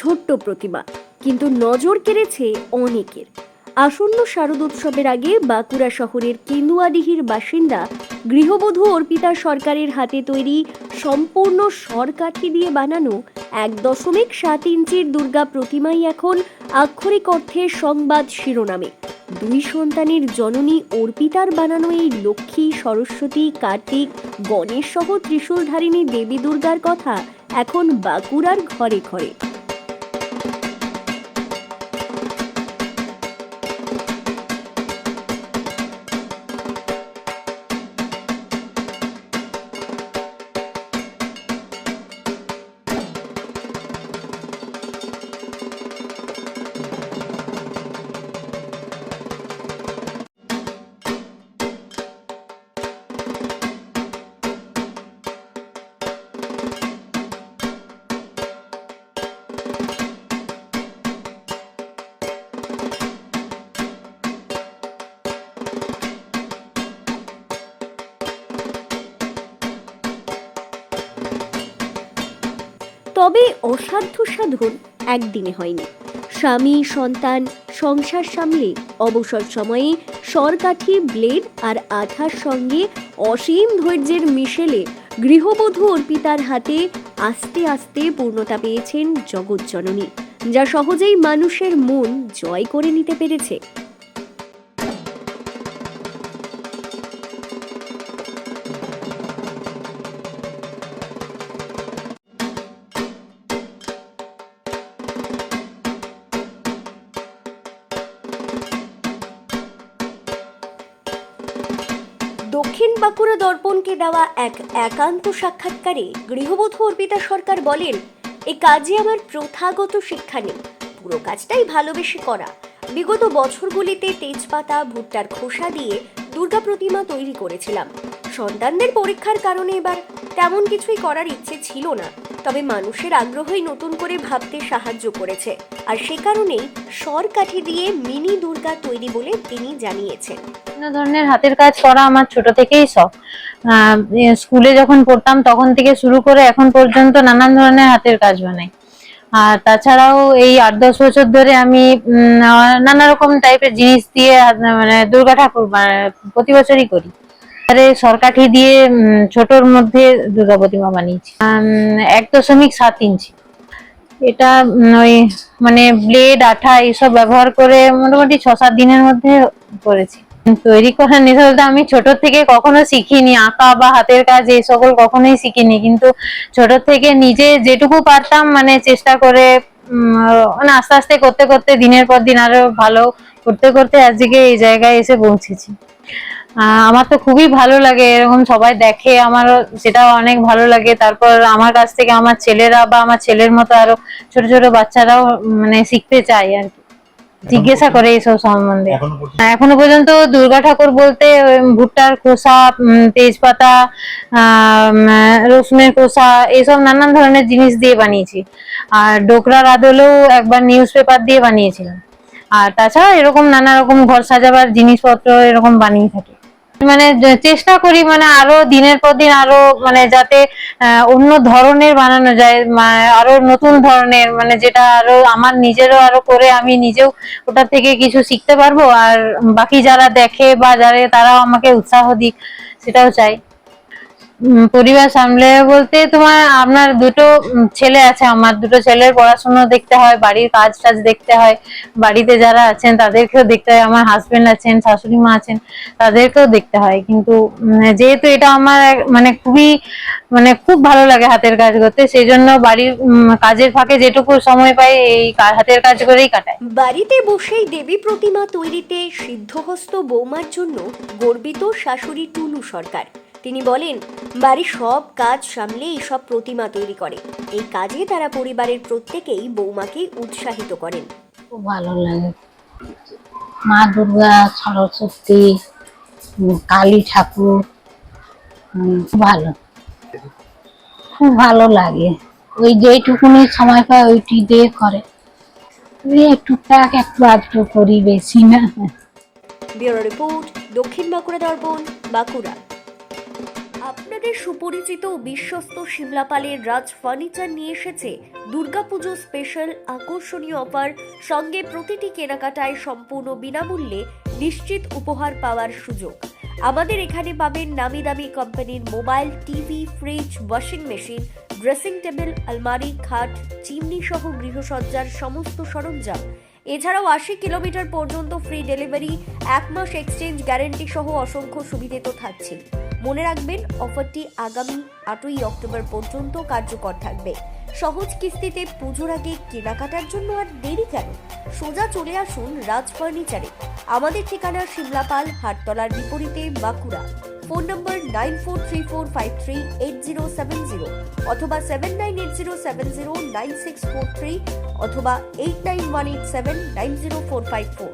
ছোট্ট প্রতিমা, কিন্তু নজর কেড়েছে অনেকের। আসন্ন শারদোৎসবের আগে বাঁকুড়া শহরের কেন্দুয়াডিহির বাসিন্দা গৃহবধূ অর্পিতা সরকারের হাতে তৈরি সম্পূর্ণ সরকাঠি দিয়ে বানানো এক দশমিক সাত ইঞ্চির দুর্গা প্রতিমাই এখন আক্ষরিক অর্থে সংবাদ শিরোনামে। দুই সন্তানের জননী অর্পিতার বানানো এই লক্ষ্মী, সরস্বতী, কার্তিক, গণেশ সহ ত্রিশূলধারিণী দেবী দুর্গার কথা এখন বাঁকুড়ার ঘরে ঘরে। তবে অসাধ্য সাধন একদিনে হয়নি। স্বামী, সন্তান, সংসার সামলে অবসর সময়ে সরকাঠি ব্লেড আর আঠার সঙ্গে অসীম ধৈর্যের মিশেলে গৃহবধূ অর্পিতার হাতে আস্তে আস্তে পূর্ণতা পেয়েছেন জগৎজননী যা সহজেই মানুষের মন জয় করে নিতে পেরেছে। দক্ষিণ বাঁকুড়া দর্পণকে দেওয়া এক একান্ত সাক্ষাৎকারে গৃহবধূ অর্পিতা সরকার বলেন, এ কাজে আমার প্রথাগত শিক্ষা নেই। পুরো কাজটাই ভালোবেসে করা। বিগত বছরগুলিতে তেজপাতা, ভুট্টার খোসা দিয়ে দুর্গা প্রতিমা তৈরি করেছিলাম। সন্তানদের পরীক্ষার কারণে এবার তেমন কিছুই করার ইচ্ছে ছিল না। তবে মানুষের আগ্রহই নতুন করে ভাবতে সাহায্য করেছে। আর সে কারণেই সরকাঠি দিয়ে মিনি দুর্গা তৈরি বলে তিনি জানিয়েছেন। বিভিন্ন ধরনের হাতের কাজ করা আমার ছোট থেকেই শখ। স্কুলে যখন পড়তাম তখন থেকে শুরু করে এখন পর্যন্ত নানান ধরনের হাতের কাজ বানাই। আর তাছাড়াও এই আট দশ বছর ধরে আমি নানা রকম টাইপের জিনিস দিয়ে মানে দুর্গা ঠাকুর বা- প্রতি বছরই করি। আরে সরকাঠি দিয়ে ছোটর মধ্যে দুর্গা প্রতিমা বানিয়েছি। এক দশমিক সাত ইঞ্চি। এটা ওই মানে ব্লেড আঠা, এইসব ব্যবহার করে মোটামুটি ছ সাত দিনের মধ্যে করেছি। তৈরি করার নেশা আমি ছোট থেকে কখনো শিখিনি। আঁকা বা হাতের কাজ, এই সকল কখনোই শিখিনি। কিন্তু ছোট থেকে নিজে যেটুকু পারতাম মানে চেষ্টা করে মানে আস্তে আস্তে করতে করতে দিনের পর দিন আরও ভালো করতে করতে আজকে এই জায়গায় এসে পৌঁছেছি। আমার তো খুবই ভালো লাগে এরকম সবাই দেখে আমারও সেটাও অনেক ভালো লাগে। তারপর আমার কাছ থেকে আমার ছেলেরা বা আমার ছেলের মতো আরও ছোট ছোট বাচ্চারাও মানে শিখতে চায় আর কি। জিজ্ঞাসা করে এইসব সম্বন্ধে। এখনও পর্যন্ত? দুর্গা ঠাকুর বলতে ভুট্টার খোসা তেজপাতা রসুনের খোসা এইসব নানান ধরনের জিনিস দিয়ে বানিয়েছি। আর ডোকরার আদলেও একবার নিউজ পেপার দিয়ে বানিয়েছিলাম। আর তাছাড়া এরকম নানা রকম ঘর সাজাবার জিনিসপত্র এরকম বানিয়ে থাকি। মানে চেষ্টা করি মানে আরও দিনের পর দিন আরও মানে যাতে অন্য ধরনের বানানো যায় আরও নতুন ধরনের মানে যেটা আরও আমার নিজেরও আরও করে আমি নিজেও ওটা থেকে কিছু শিখতে পারব। আর বাকি যারা দেখে বা যারা, তারাও আমাকে উৎসাহ দিক, সেটাও চাই। পরিবার সামলে বলতে তোমার আপনার দুটো ছেলে আছে, আমার দুটো ছেলের পড়াশোনা দেখতে হয়, বাড়ির কাজ টাজ দেখতে হয়, বাড়িতে যারা আছেন তাদেরকেও দেখতে হয়, আমার হাজবেন্ড আছেন, শাশুড়ি মা আছেন, তাদেরকেও দেখতে হয়, কিন্তু যেহেতু এটা আমার মানে খুবই মানে খুব ভালো লাগে হাতের কাজ করতে সেই জন্য বাড়ির কাজের ফাঁকে যেটুকু সময় পাই, এই হাতের কাজ করেই কাটায় বাড়িতে বসেই দেবী প্রতিমা তৈরিতে সিদ্ধহস্ত বৌমার জন্য গর্বিত শাশুড়ি টুনু সরকার। তিনি বলেন বাড়ির সব কাজ সামলে এইসব প্রতিমা তৈরি করে। এই কাজে তারা পরিবারের প্রত্যেকেই বৌমাকে উৎসাহিত করেন। খুব ভালো লাগে। মা দুর্গা সরস্বতী কালী ঠাকুর খুব ভালো। খুব ভালো লাগে। ওই যেইটুকুনি সময় পায় ওইটি দিয়ে করে। টুকটাক একটু আধটু করি বেশি না। ব্যুরো রিপোর্ট দক্ষিণ বাঁকুড়া দর্পণ বাঁকুড়া। আপনাদের সুপরিচিত বিশ্বস্ত সিমলাপালের রাজ ফার্নিচার নিয়ে এসেছে দুর্গাপুজো স্পেশাল আকর্ষণীয় অফার সঙ্গে প্রতিটি কেনাকাটায় সম্পূর্ণ বিনামূল্যে নিশ্চিত উপহার পাওয়ার সুযোগ। আমাদের এখানে পাবেন নামি দামি কোম্পানির mobile TV fridge washing machine dressing table আলমারি, খাট, চিমনি সহ গৃহসজ্জার সমস্ত সরঞ্জাম। এছাড়াও আশি কিলোমিটার পর্যন্ত ফ্রি ডেলিভারি এক মাস এক্সচেঞ্জ গ্যারেন্টি সহ অসংখ্য সুবিধে তো থাকছে মনে রাখবেন, অফারটি আগামী আটই অক্টোবর পর্যন্ত কার্যকর থাকবে। সহজ কিস্তিতে পুজোর আগে কেনাকাটার জন্য আর দেরি কেন? সোজা চলে আসুন রাজ ফার্নিচারে। আমাদের ঠিকানা সিমলাপাল হাটতলার বিপরীতে Bankura. Phone number nine four three four five three eight zero seven zero অথবা seven nine eight zero seven zero nine six four three অথবা eight nine one eight seven nine zero four five four.